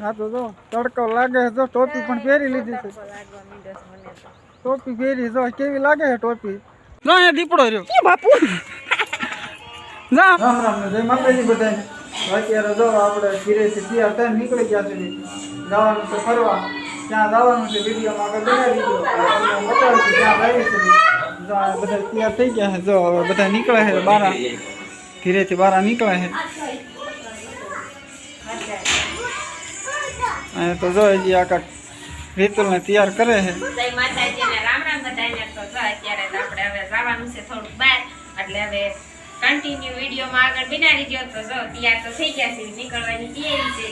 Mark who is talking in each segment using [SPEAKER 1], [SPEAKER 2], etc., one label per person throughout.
[SPEAKER 1] હા તો જો તડકો લાગે છે જો ટોપી પણ પહેરી લીધી છે. ટોપી પહેરી જો કેવી લાગે છે ટોપી? જો અહીંયા દીપડો રહ્યો. બાપુ. રામ રામ ને જય માતાજી બધાને. અત્યારે જો આપણે ધીરેથી તૈયાર થઈને નીકળી ગયા છે જવાનું છે ફરવા. ત્યાં જવાનું છે વિડીયોમાં આગળ બનાવી દીધો. તમને બતાવું છું ત્યાં આવી છે જો આ બધા તૈયાર થઈ ગયા છે. જો હવે બધા નીકળે છે બારા. ધીરેથી બારા નીકળે છે. અને તો જો હજી આખા રીતુલને તૈયાર કરે છે.
[SPEAKER 2] એટલે હવે કન્ટિન્યુ વિડીયોમાં આગળ બિનારી ગયો તો જો તૈયાર તો થઈ ગયા છે નીકળવાની તૈયારી છે.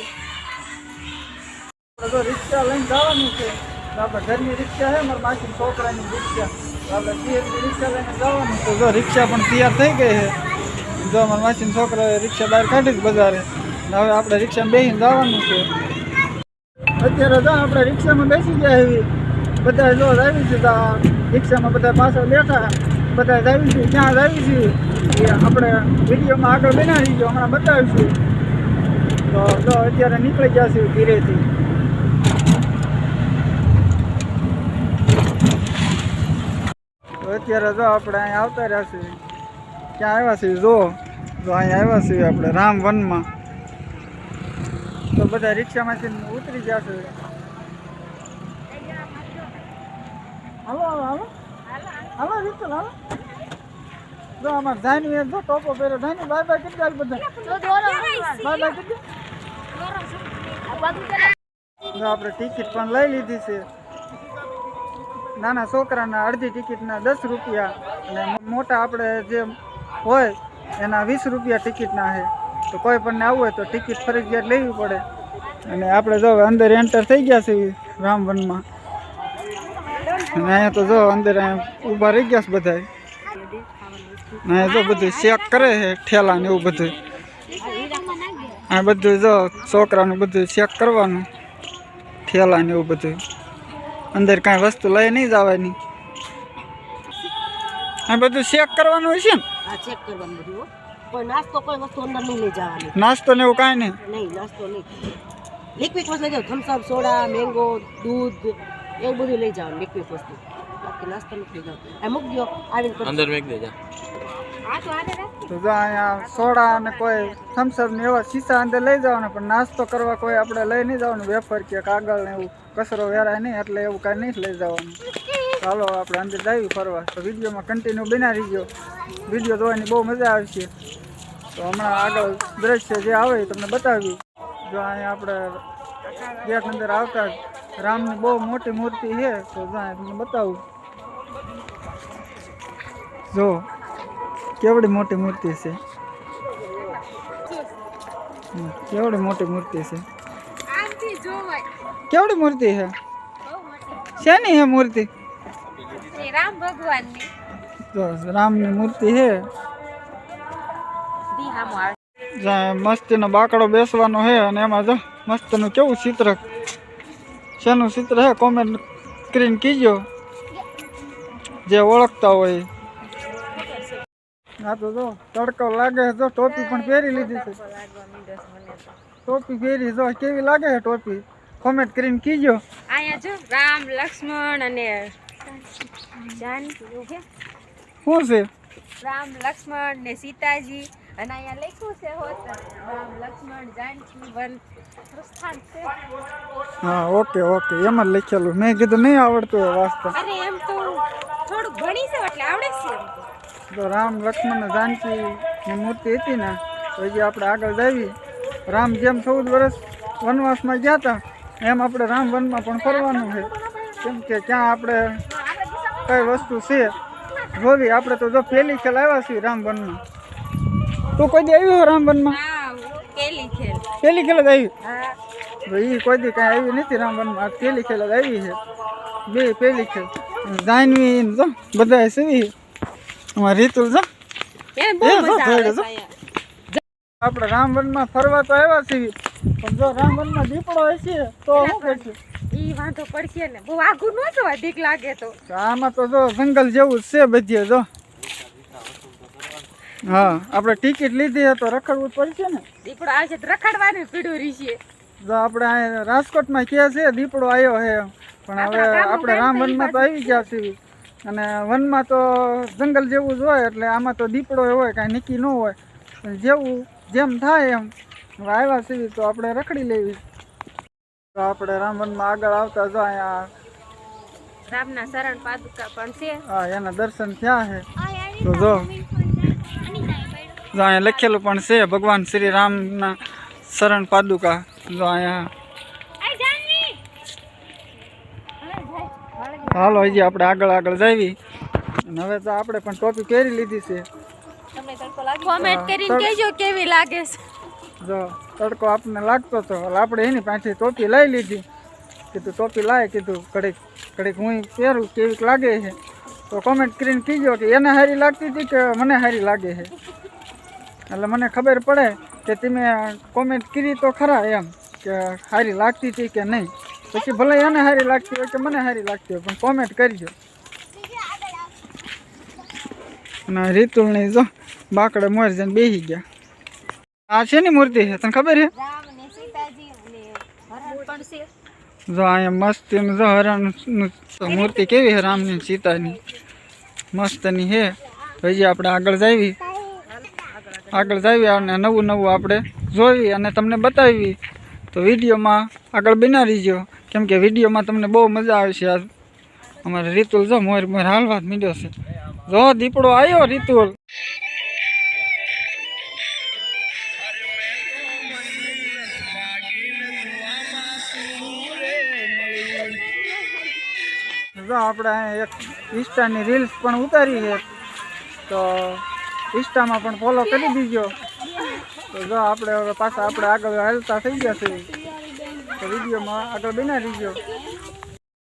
[SPEAKER 1] તો રિક્ષા લઈને જવાનું છે. આપણે ઘરની રિક્ષા છે મારા માસી છોકરાની રિક્ષા. આપણે પિયરની રિક્ષા લઈને જવાનું છે. જો રિક્ષા પણ તૈયાર થઈ ગઈ છે. જો મારા માસી છોકરાએ રિક્ષા બહાર કાઢી જ બજારે. હવે આપણે રિક્ષામાં બેસીને જવાનું છે. અત્યારે જો આપણે રિક્ષામાં બેસી ગયા એવી બધા જો આવી છે તો રિક્ષામાં બધા પાછળ બેઠા બધા આવી છે, ક્યાં આવી છે? એ આપણે વિડીયોમાં આગળ બનાવી જો હમણાં બતાવીશું. તો જો અત્યારે નીકળી ગયા છે ધીરેથી. અત્યારે જો આપણે અહીંયા આવતા રહ્યા છીએ. ક્યાં આવ્યા છીએ? જો જો અહીંયા આવ્યા છીએ આપણે રામવનમાં. તો બધા રિક્ષામાંથી ઉતરી છે હાલો હાલો હાલો. રિક્ષા જો ટોપો પહેરો ધાની બધા. બાય બાય આપણે ટિકિટ પણ લઈ લીધી છે. નાના છોકરાના અડધી ટિકિટના દસ રૂપિયા. અને મોટા આપણે જે હોય, એના વીસ રૂપિયા ટિકિટના છે. તો કોઈ પણ આવવું હોય તો ટિકિટ ફરજિયાત લેવી પડે. અને આપણે જો અંદર એન્ટર થઈ ગયા છે રામવનમાં. અને અહીંયા તો જો અંદર ઊભા રહી ગયા છે બધા અહીંયા જો બધું ચેક કરે છે, ઠેલા ને એવું બધું. આ બધું જો છોકરાનું બધું ચેક કરવાનું. ઠેલા ને એવું બધું. અંદર કાંઈ વસ્તુ લઈ નહીં જવાની. આ બધું ચેક કરવાનું છે ને?
[SPEAKER 3] ચેક કરવાનું બધું. કોઈ નાસ્તો કોઈ વસ્તુ અંદર નહીં લઈ જવાની.
[SPEAKER 1] નાસ્તો ને એવું કાંઈ નહીં.
[SPEAKER 3] નહીં નાસ્તો નહીં. લિક્વિડ વસ્તુ લઈ જાવ થમ્સઅપ સોડા મેંગો દૂધ એવું બધું લઈ જવાનું લિક્વિડ વસ્તુ બાકી નાસ્તો નથી લઈ જવાનું. આ મૂક દો આવીને
[SPEAKER 4] અંદર મેક દેજા
[SPEAKER 1] તો જો અહીંયા સોડા અને કોઈ થમ્સઅપ ને એવા શીશા અંદર લઈ જવાના પણ નાસ્તો કરવા કોઈ આપણે લઈ નહીં જવાનું વેફર કે કાગળ ને એવું કચરો વેરાય નહીં એટલે એવું કાંઈ નહીં લઈ જવાનું. ચાલો આપણે અંદર જઈએ ફરવા. તો વિડીયોમાં કન્ટિન્યુ બનાવી ગયો વીડિયો જોવાની બહુ મજા આવશે. તો હમણાં આગળ દ્રશ્ય જે આવે એ તમને બતાવ્યું જો અહીંયા આપણે ગેટ અંદર આવતા રામની બહુ મોટી મૂર્તિ છે તો તમને બતાવું. જો કેવડી મોટી મૂર્તિ છે. કેવડી મોટી મૂર્તિ છે. કેવડી મૂર્તિ છે? શેની હે મૂર્તિ?
[SPEAKER 2] રામ ભગવાનની.
[SPEAKER 1] જો રામની મૂર્તિ છે. મસ્તીનો બાકડો બેસવાનો છે અને એમાં જો મસ્તનું કેવું ચિત્ર. શેનું ચિત્ર છે? કોમેન્ટ કરીને કીજો. જે ઓળખતા હોય. હા તો જો તડકો લાગે છે. જો ટોપી પણ પહેરી લીધી છે. ટોપી પહેરી જો કેવી લાગે છે ટોપી? કોમેન્ટ કરીને કીજો.
[SPEAKER 2] અહીંયા જો રામ લક્ષ્મણ અને જાનકી છે?
[SPEAKER 1] શું છે?
[SPEAKER 2] રામ લક્ષ્મણ ને સીતાજી. અને અહીંયા લખ્યું છે હોત રામ લક્ષ્મણ જાનકી વન પ્રસ્થાન છે.
[SPEAKER 1] હા ઓકે ઓકે એમ જ લખેલું. મેં કીધું નહીં આવડતું હોય વાસ્તવ
[SPEAKER 2] અરે એમ તો થોડુંક ભણી છે એટલે આવડે છે એમ તો.
[SPEAKER 1] રામ લક્ષ્મણ જાનકી જાનકીની મૂર્તિ હતી ને તો જે આપણે આગળ જાવી રામ જેમ ચૌદ વર્ષ વનવાસમાં ગયા હતા એમ આપણે રામ વનમાં પણ ફરવાનું છે. કેમ કે ક્યાં આપણે કઈ વસ્તુ છે? જોવી આપણે તો જો પહેલી ખેલ આવ્યા છીએ રામ વનમાં તું કોઈ દી આવ્યો રામ વનમાં
[SPEAKER 2] પેલી ખેલ.
[SPEAKER 1] જ આવી? ભાઈ કોઈ દી કાંઈ આવી નથી રામ વનમાં આ પહેલી ખેલ જ આવી છે. બે પહેલી ખેલ. જાનવી જો બધા સીવી અમારી રીતુલ જો.
[SPEAKER 2] આવે
[SPEAKER 1] આપણે રામવનમાં ફરવા તો આવ્યા છીએ. પણ જો રામવનમાં દીપડો હશે તો શું કરશું?
[SPEAKER 2] ઈ વાંધો પડશે ને. બહુ આઘું ન જોવાય બીક લાગે તો.
[SPEAKER 1] આમાં તો જો જંગલ જેવું જ છે બધે જો. હા આપણે ટિકિટ લીધી તો રખડવું પડશે ને.
[SPEAKER 2] દીપડો આવશે તો રખડવાનું પીડું રીશે.
[SPEAKER 1] જો આપણે અહીં રાજકોટમાં કહે છે દીપડો આવ્યો છે. પણ હવે આપણે રામ વનમાં તો આવી ગયા છીએ. અને વનમાં તો જંગલ જેવું જ હોય એટલે આમાં તો દીપડો હોય કાંઈ નક્કી ન હોય. જેવું જેમ થાય એમ. આવ્યા છીએ તો આપણે રખડી લેવી. તો આપણે રામ વનમાં આગળ આવતા જો અહીંયા
[SPEAKER 2] રામના શરણ પાદુકા પણ છે.
[SPEAKER 1] હા એના દર્શન થયા છે. તો જો જો અહીંયા લખેલું પણ છે ભગવાન શ્રી રામના શરણ પાદુકા. જો અહીંયા. હાલો હજી આપણે આગળ આગળ જાવી. અને હવે તો આપણે પણ ટોપી પહેરી લીધી છે.
[SPEAKER 2] કોમેન્ટ કરીને કહેજો કેવી લાગે છે.
[SPEAKER 1] જો તડકો આપણને લાગતો હતો એટલે આપણે એની પાછી ટોપી લઈ લીધી. કીધું, ટોપી લાય, કીધું, ઘડીક ઘડીક હું પહેરું, કેવીક લાગે છે. તો કોમેન્ટ કરીને કીજો કે એને સારી લાગતી હતી કે મને સારી લાગે છે? એટલે મને ખબર પડે કે તમે કોમેન્ટ કરી તો ખરા એમ કે સારી લાગતી હતી કે નહીં. પછી ભલે એને સારી લાગતી હોય કે મને સારી લાગતી હોય, પણ કોમેન્ટ કરજો. અને રીતુલની જો બાકડે મોર જઈને બેસી ગયા. આ છે ને મૂર્તિ છે તને ખબર છે? જો અહીંયા મસ્તીનું જો હરણ મૂર્તિ કેવી છે રામની સીતાની? મસ્તની છે. હજી આપણે આગળ જાવી. આગળ જાવી અને નવું નવું આપણે જોવી અને તમને બતાવી. તો વિડીયોમાં આગળ બના રહીજો. કેમ કે વિડીયોમાં તમને બહુ મજા આવશે. આજ અમારે રીતુલ જો મોર મોર હાલવા જ મીડ્યો છે. જો દીપડો આવ્યો રીતુલ. જો આપણે એક ઇન્સ્ટાની રીલ્સ પણ ઉતારી છે તો ઇન્સ્ટામાં પણ ફોલો કરી દીજો. તો જો આપણે હવે પાછા આપણે આગળ હાલતા થઈ ગયા છે તો વિડીયોમાં આગળ બના દીજો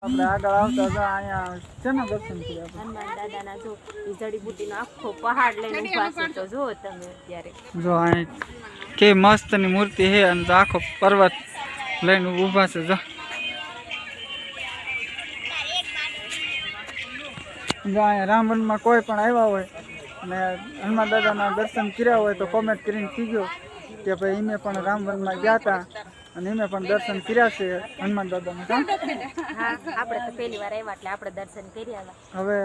[SPEAKER 1] આપણે આગળ આવતા જો અહીંયા શેના દર્શન થયા આપણે?
[SPEAKER 2] દાદાના જો જડીબુટીનો આખો પહાડ લઈને ઊભા છે તો જુઓ તમે અત્યારે.
[SPEAKER 1] જો અહીં કે મસ્તની મૂર્તિ છે અને તો આખો પર્વત લઈને ઊભા છે જો. જો અહીંયા રામવનમાં કોઈ પણ આવ્યા હોય અને હનુમાન દાદાના દર્શન કર્યા હોય તો કોમેન્ટ કરીને કીજો કે ભાઈ એમે પણ રામવનમાં ગયા હતા અને એમે પણ દર્શન કર્યા છે હનુમાન દાદાના.
[SPEAKER 2] આપણે તો પહેલી વાર આવ્યા એટલે આપણે દર્શન કર્યા
[SPEAKER 1] હવે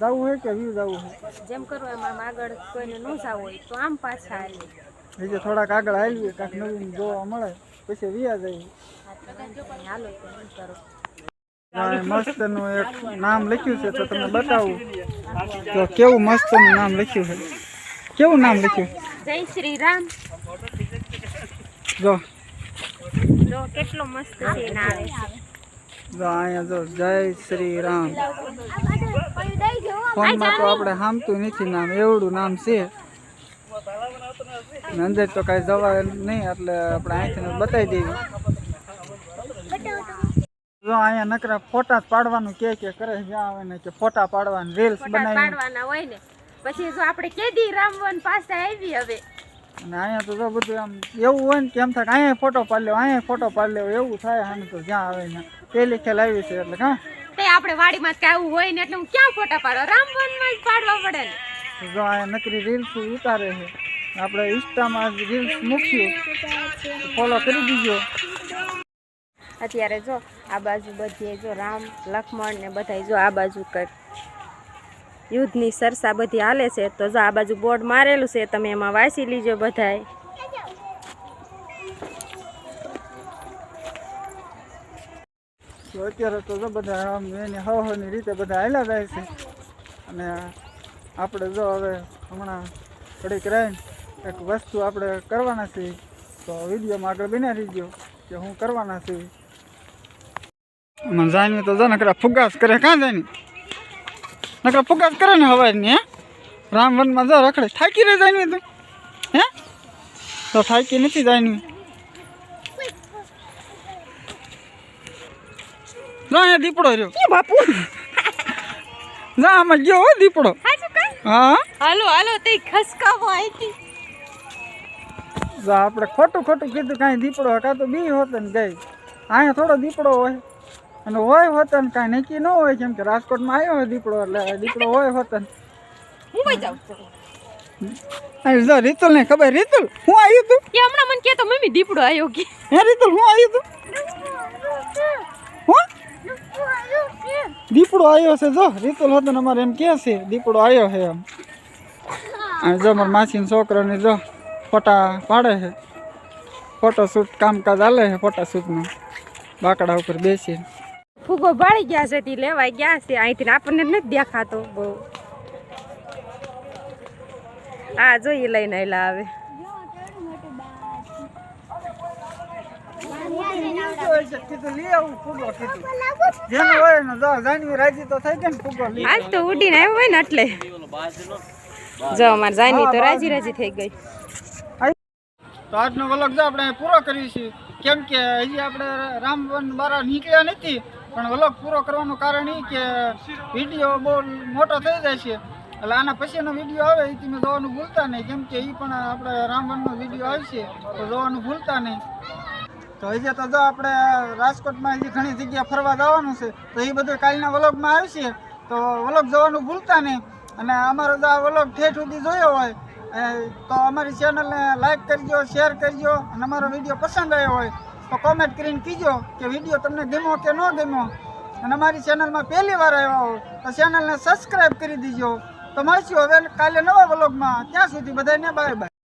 [SPEAKER 1] જવું હોય કે વ્યૂ જવું હોય?
[SPEAKER 2] જેમ કરવું એમ આમ આગળ કોઈને ન જવું હોય તો આમ પાછા આવીએ.
[SPEAKER 1] બીજે થોડાક આગળ આવી કાંઈક નવીન જોવા મળે પછી વ્યા જઈએ.
[SPEAKER 2] હાલો કરો.
[SPEAKER 1] મસ્તનું એક નામ લખ્યું છે તો તમને બતાવું. તો કેવું મસ્તનું નામ લખ્યું છે? કેવું નામ લખ્યું?
[SPEAKER 2] જય શ્રી રામ.
[SPEAKER 1] જો.
[SPEAKER 2] જો કેટલો મસ્ત સીન આવે
[SPEAKER 1] જો અહીંયા જો જય શ્રી રામ. ફોનમાં તો આપણે સામતું નથી નામ એવડું નામ છે. અંદર તો કાંઈ જવા નહીં એટલે આપણે અહીંથી બતાવી દેવી જો અહીંયા નકરા ફોટા પાડવાનું કે કે કરે છે આવે ને કે ફોટા પાડવાનું રીલ્સ બનાવી
[SPEAKER 2] પાડવાના હોય ને પછી જો આપણે કેદી રામવન પાસે આવી હવે.
[SPEAKER 1] અને અહીંયા તો જો બધું આમ એવું હોય ને કે એમ થાય કે અહીંયા ફોટો પાડ લેવો અહીંયા ફોટો પાડી લેવો એવું થાય આને તો જ્યાં આવે ને. પેલી ખેલ આવી છે એટલે હા
[SPEAKER 2] તે આપણે વાડીમાં કે આવું હોય ને એટલે હું ક્યાં ફોટા પાડો રામવનમાં જ પાડવા પડે ને.
[SPEAKER 1] જો અહીંયા નકરી રીલ્સ ઉતારે છે. આપણે ઇન્સ્ટામાં રીલ્સ મૂક્યું. ફોલો કરી દીજો.
[SPEAKER 2] અત્યારે જો આ બાજુ બધી જો રામ લક્ષ્મણ ને બધા જો આ બાજુ કંઈક યુદ્ધની સરસા બધી હાલે છે. તો જો આ બાજુ બોર્ડ મારેલું છે, તમે એમાં વાંચી લીજો બધાય.
[SPEAKER 1] અત્યારે તો જો બધા આમ એની હવની રીતે બધા હાલ્યા જાય છે. અને આપણે જો હવે હમણાં થોડીક રહીને એક વસ્તુ આપણે કરવાના છીએ. તો વિડીયોમાં આગળ બનાવી રહીજો કે હું કરવાના છીએ. મને જાણ્યું તો જો નકરા ફુગાસ કરે કાં જાણી? નકરા ફુગાસ કરે ને હવારની હે? રામવનમાં જો રખડે થાકી રહે જાણ્યું તું હે? તો થાકી નથી જાણ્યું જા અહીંયા દીપડો રહ્યો. બાપુ. જા આમાં ગયો હો દીપડો. હા?
[SPEAKER 2] હાલો હાલો તે ખસકાવો
[SPEAKER 1] જા આપણે ખોટું ખોટું કીધું કાંઈ દીપડો કાં તો બી હોત ને ગઈ. અહીંયા થોડો દીપડો હોય. અને હોય હોતન કાંઈ નક્કી ન હોય કેમ કે રાજકોટમાં આવ્યો હોય દીપડો એટલે દીપડો હોય હોતન
[SPEAKER 2] હું જાઉં?
[SPEAKER 1] અહીં જો રીતુલ ને ખબર રીતુલ હું આવ્યું તું?
[SPEAKER 2] એ હમણાં મને કહેતો મમ્મી દીપડો આવ્યો કે.
[SPEAKER 1] હે રીતુલ હું આવ્યું તું? હું? દીપડો આવ્યો છે જો રીતુલ હતો ને અમારે એમ કે છે દીપડો આવ્યો છે એમ. અને જો મારા માસીના છોકરાને જો ફોટા પાડે છે. ફોટોશૂટ કામકાજ હાલે છે ફોટોશૂટનું બાકડા ઉપર બેસી
[SPEAKER 2] ફુગો ભાળી ગયા છે, તે લેવાય ગયા છે. અહીંથી આપણને નથી દેખાતો બહુ. હા જોઈએ લઈને એલા આવે. આજ તો ઉડીને આવ્યો હોય ને એટલે. જો, અમારે જાની તો રાજી રાજી થઈ ગઈ.
[SPEAKER 1] તો આજનો વ્લોગ આપણે પૂરો છીએ. કેમ કે આપણે રામવન બારા નીકળ્યા નથી. પણ વ્લોગ પૂરો કરવાનું કારણ એ કે વીડિયો બહુ મોટો થઈ જાય છે. એટલે આના પછીનો વીડિયો આવે એ તમે જોવાનું ભૂલતા નહીં. કેમ કે એ પણ આપણે રામવનનો વીડિયો આવશે તો જોવાનું ભૂલતા નહીં. તો હજી તો જો આપણે રાજકોટમાં હજી ઘણી જગ્યા ફરવા જવાનું છે, તો એ બધું કાલના વ્લોગમાં આવશે. તો વ્લોગ જોવાનું ભૂલતા નહીં. અને અમારો જો આ વ્લોગ ઠેઠ સુધી જોયો હોય તો અમારી ચેનલને લાઈક કરજો શેર કરજો, અને અમારો વીડિયો પસંદ આવ્યો હોય તો કોમેન્ટ કરીને કીજો કે વીડિયો તમને ગમ્યો કે ન ગમ્યો. અને અમારી ચેનલમાં પહેલી વાર આવ્યા હો તો ચેનલને સબસ્ક્રાઈબ કરી દીજો. તો મળશું હવે કાલે નવા વ્લોગમાં ત્યાં સુધી બધાને બાય બાય